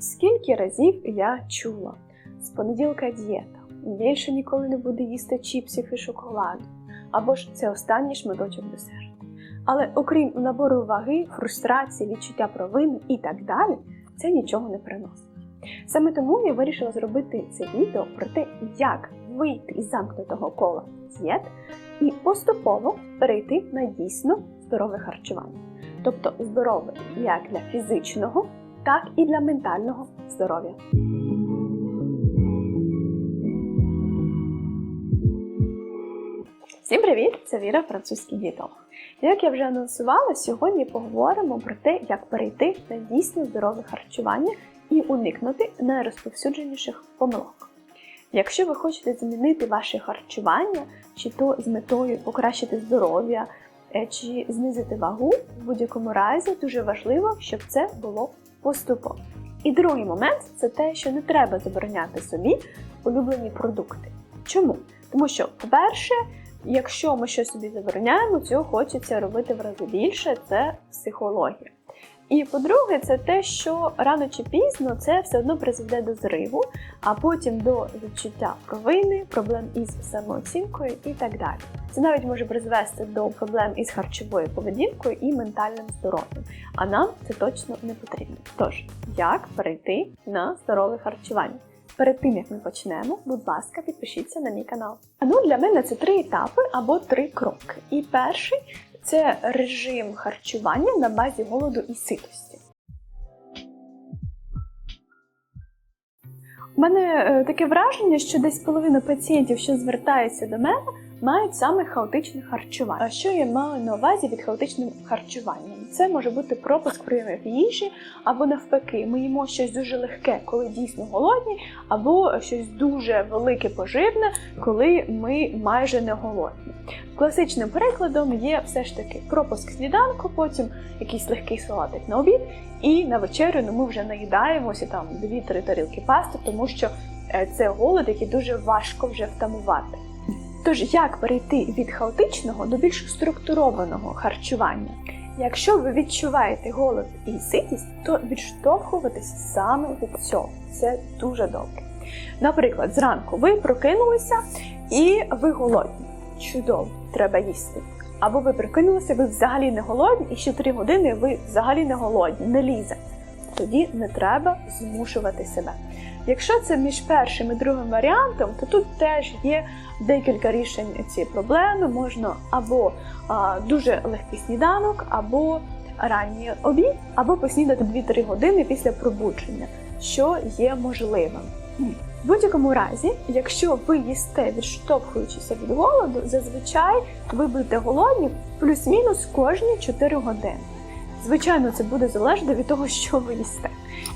Скільки разів я чула з понеділка дієта, більше ніколи не буде їсти чіпсів і шоколаду, або ж це останній шматочок десерту. Але окрім набору ваги, фрустрації, відчуття провини і так далі, це нічого не приносить. Саме тому я вирішила зробити це відео про те, як вийти із замкнутого кола дієт і поступово перейти на дійсно здорове харчування. Тобто здорове як для фізичного, так і для ментального здоров'я. Всім привіт! Це Віра, французький дієтолог. Як я вже анонсувала, сьогодні поговоримо про те, як перейти на дійсно здорове харчування і уникнути найрозповсюдженіших помилок. Якщо ви хочете змінити ваше харчування, чи то з метою покращити здоров'я, е, чи знизити вагу, в будь-якому разі дуже важливо, щоб це було поступово. І другий момент це те, що не треба забороняти собі улюблені продукти. Чому? Тому що, по-перше, якщо ми щось собі забороняємо, цього хочеться робити в рази більше, це психологія. І по-друге, це те, що рано чи пізно це все одно призведе до зриву, а потім до відчуття провини, проблем із самооцінкою і так далі. Це навіть може призвести до проблем із харчовою поведінкою і ментальним здоров'ям. А нам це точно не потрібно. Тож, як перейти на здорове харчування? Перед тим як ми почнемо, будь ласка, підпишіться на мій канал. А ну для мене це три етапи або три кроки. І перший це режим харчування на базі голоду і ситості. У мене е, таке враження, що десь половина пацієнтів, що звертаються до мене, мають саме хаотичне харчування. А що я маю на увазі від хаотичним харчуванням? Це може бути пропуск прийомів їжі, або навпаки, ми їмо щось дуже легке, коли дійсно голодні, або щось дуже велике поживне, коли ми майже не голодні. Класичним прикладом є все ж таки пропуск сніданку, потім якийсь легкий салатик на обід, і на вечерю ну, ми вже наїдаємося там 2-3 тарілки пасти, тому що е, це голод, який дуже важко вже втамувати. Тож, як перейти від хаотичного до більш структурованого харчування? Якщо ви відчуваєте голод і ситість, то відштовхуватися саме від цього. Це дуже добре. Наприклад, зранку ви прокинулися і ви голодні. Чудово, треба їсти. Або ви прикинулися, ви взагалі не голодні, і ще 3 години ви взагалі не голодні, не лізе. Тоді не треба змушувати себе. Якщо це між першим і другим варіантом, то тут теж є декілька рішень цієї проблеми. Можна або а, дуже легкий сніданок, або ранній обід, або поснідати 2-3 години після пробудження, що є можливим. В будь-якому разі, якщо ви їсте відштовхуючися від голоду, зазвичай ви будете голодні плюс-мінус кожні 4 години. Звичайно, це буде залежати від того, що ви їсте.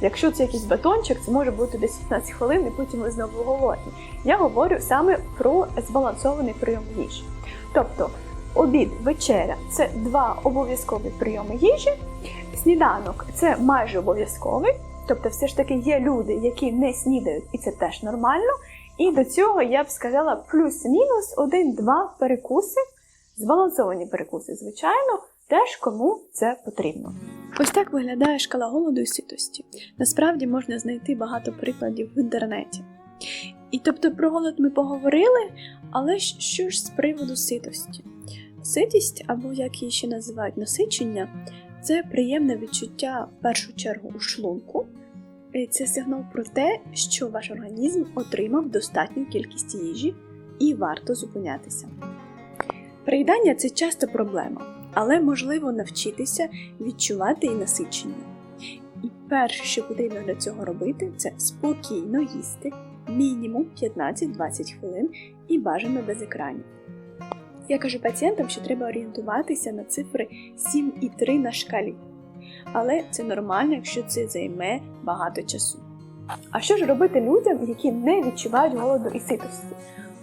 Якщо це якийсь батончик, це може бути десь 15 хвилин, і потім ви знову голодні. Я говорю саме про збалансований прийом їжі. Тобто обід, вечеря це два обов'язкові прийоми їжі, сніданок це майже обов'язковий. Тобто, все ж таки є люди, які не снідають, і це теж нормально. І до цього я б сказала плюс-мінус один-два перекуси, збалансовані перекуси, звичайно, теж кому це потрібно. Ось так виглядає шкала голоду і ситості. Насправді можна знайти багато прикладів в інтернеті. І тобто про голод ми поговорили, але що ж з приводу ситості? Ситість, або як її ще називають насичення, це приємне відчуття в першу чергу у шлунку. Це сигнал про те, що ваш організм отримав достатню кількість їжі і варто зупинятися. Приїдання це часто проблема, але можливо навчитися відчувати і насичення. І перше, що потрібно для цього робити, це спокійно їсти мінімум 15-20 хвилин і бажано без екранів. Я кажу пацієнтам, що треба орієнтуватися на цифри 7,3 на шкалі. Але це нормально, якщо це займе багато часу. А що ж робити людям, які не відчувають голоду і ситості?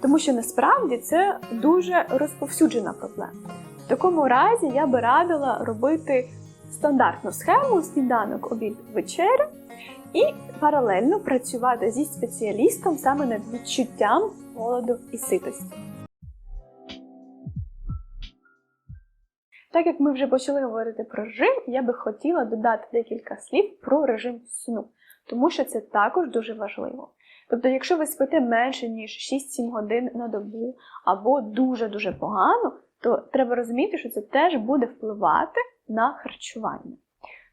Тому що насправді це дуже розповсюджена проблема. В такому разі я би радила робити стандартну схему сніданок, обід, вечеря і паралельно працювати зі спеціалістом саме над відчуттям голоду і ситості. Так як ми вже почали говорити про режим, я би хотіла додати декілька слів про режим сну. тому що це також дуже важливо. Тобто, якщо ви спите менше, ніж 6-7 годин на добу, або дуже-дуже погано, то треба розуміти, що це теж буде впливати на харчування.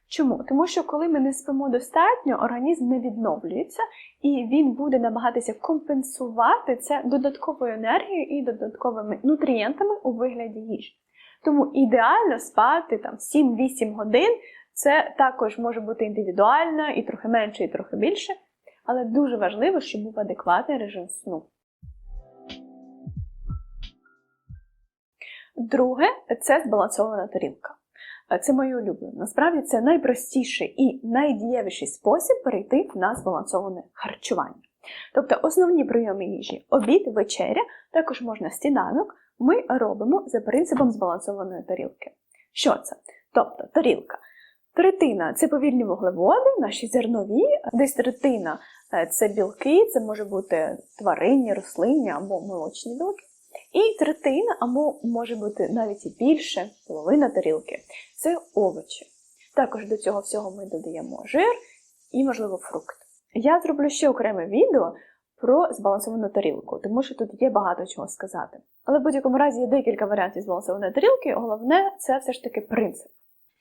Чому? Тому що коли ми не спимо достатньо, організм не відновлюється і він буде намагатися компенсувати це додатковою енергією і додатковими нутрієнтами у вигляді їжі. Тому ідеально спати там 7-8 годин. Це також може бути індивідуально, і трохи менше, і трохи більше, але дуже важливо, щоб був адекватний режим сну. Друге це збалансована тарілка. Це моє улюблене. Насправді це найпростіший і найдієвіший спосіб перейти на збалансоване харчування. Тобто основні прийоми їжі обід, вечеря, також можна сніданок, ми робимо за принципом збалансованої тарілки. Що це? Тобто тарілка. Третина це повільні вуглеводи, наші зернові, десь третина це білки, це може бути тваринні, рослинні або молочні білки. І третина, або може бути навіть і більше, половина тарілки це овочі. Також до цього всього ми додаємо жир і, можливо, фрукт. Я зроблю ще окреме відео про збалансовану тарілку, тому що тут є багато чого сказати. Але в будь-якому разі є декілька варіантів збалансованої тарілки, головне це все ж таки принцип.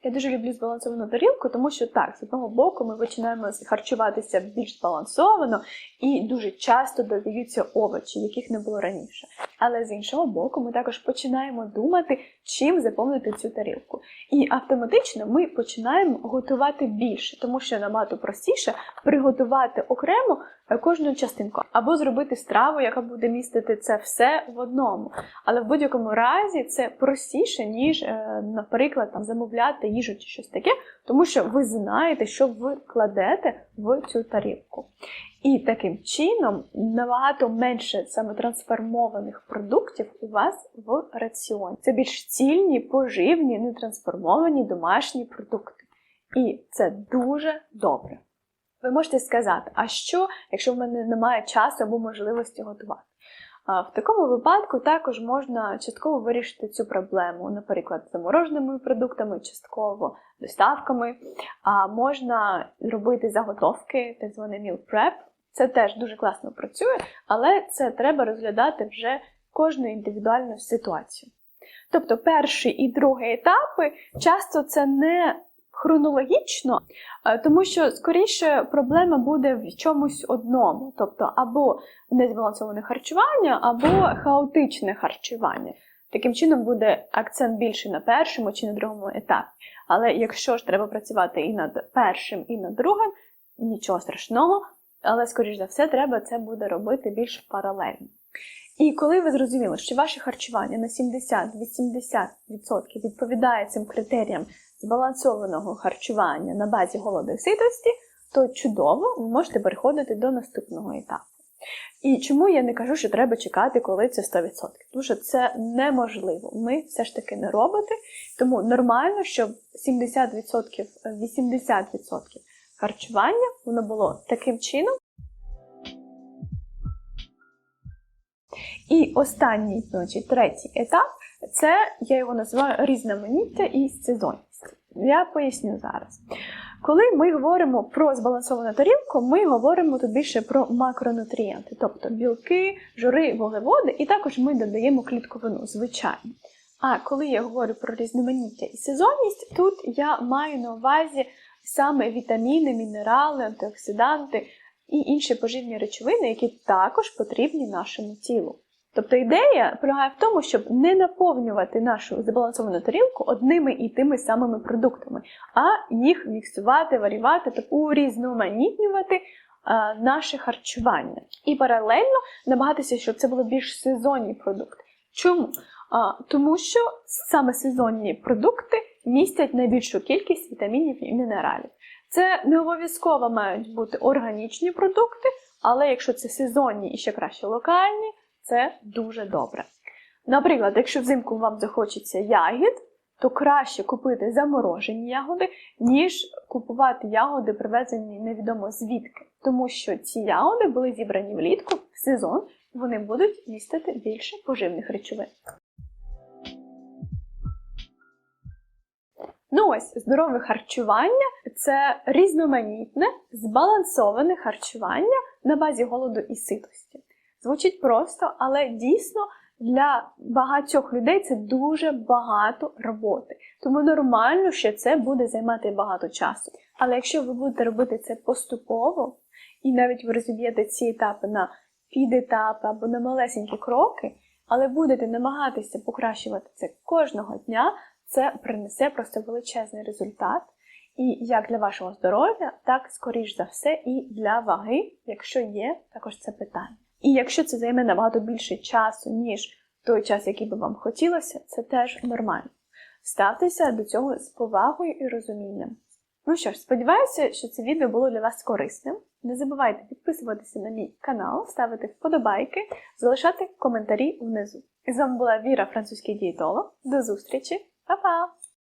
Я дуже люблю збалансовану тарілку, тому що так, з одного боку, ми починаємо харчуватися більш збалансовано і дуже часто додаються овочі, яких не було раніше. Але з іншого боку, ми також починаємо думати, чим заповнити цю тарілку. І автоматично ми починаємо готувати більше, тому що набагато простіше приготувати окремо кожну частинку, або зробити страву, яка буде містити це все в одному. Але в будь-якому разі це простіше, ніж, е, наприклад, там замовляти їжу чи щось таке, тому що ви знаєте, що ви кладете в цю тарілку. І таким чином набагато менше саме трансформованих продуктів у вас в раціоні. Це більш цільні, поживні, нетрансформовані домашні продукти. І це дуже добре. Ви можете сказати, а що, якщо в мене немає часу або можливості готувати? В такому випадку також можна частково вирішити цю проблему, наприклад, замороженими продуктами, частково доставками. А можна робити заготовки, так званий meal prep. Це теж дуже класно працює, але це треба розглядати вже кожну індивідуальну ситуацію. Тобто перший і другий етапи часто це не хронологічно, е, тому що скоріше проблема буде в чомусь одному, тобто або незбалансоване харчування, або хаотичне харчування. Таким чином буде акцент більше на першому чи на другому етапі. Але якщо ж треба працювати і над першим, і над другим, нічого страшного, але, скоріш за все, треба це буде робити більш паралельно. І коли ви зрозуміли, що ваше харчування на 70-80% відповідає цим критеріям збалансованого харчування на базі голоду і ситості, то чудово ви можете переходити до наступного етапу. І чому я не кажу, що треба чекати, коли це 100%? Тому що це неможливо. Ми все ж таки не робите. Тому нормально, щоб 70%, 80% харчування воно було таким чином. І останній, значить, третій етап це я його називаю різноманіття і сезонність. Я поясню зараз. Коли ми говоримо про збалансовану тарілку, ми говоримо тут більше про макронутрієнти, тобто білки, жири, вуглеводи, і також ми додаємо клітковину, звичайно. А коли я говорю про різноманіття і сезонність, тут я маю на увазі саме вітаміни, мінерали, антиоксиданти і інші поживні речовини, які також потрібні нашому тілу. Тобто ідея полягає в тому, щоб не наповнювати нашу збалансовану тарілку одними і тими самими продуктами, а їх міксувати, варівати, тобто урізноманітнювати наше харчування. І паралельно намагатися, щоб це були більш сезонні продукти. Чому? Тому що саме сезонні продукти містять найбільшу кількість вітамінів і мінералів. Це не обов'язково мають бути органічні продукти, але якщо це сезонні і ще краще локальні це дуже добре. Наприклад, якщо взимку вам захочеться ягід, то краще купити заморожені ягоди, ніж купувати ягоди, привезені невідомо звідки. Тому що ці ягоди були зібрані влітку в сезон, вони будуть містити більше поживних речовин. Ну ось здорове харчування це різноманітне, збалансоване харчування на базі голоду і ситості. Звучить просто, але дійсно для багатьох людей це дуже багато роботи. Тому нормально, що це буде займати багато часу. Але якщо ви будете робити це поступово, і навіть ви розіб'єте ці етапи на підетапи або на малесенькі кроки, але будете намагатися покращувати це кожного дня, це принесе просто величезний результат. І як для вашого здоров'я, так скоріш за все і для ваги, якщо є також це питання. І якщо це займе набагато більше часу, ніж той час, який би вам хотілося, це теж нормально. Ставтеся до цього з повагою і розумінням. Ну що ж, сподіваюся, що це відео було для вас корисним. Не забувайте підписуватися на мій канал, ставити вподобайки, залишати коментарі внизу. І з вами була Віра, французький дієтолог. До зустрічі, 拜拜。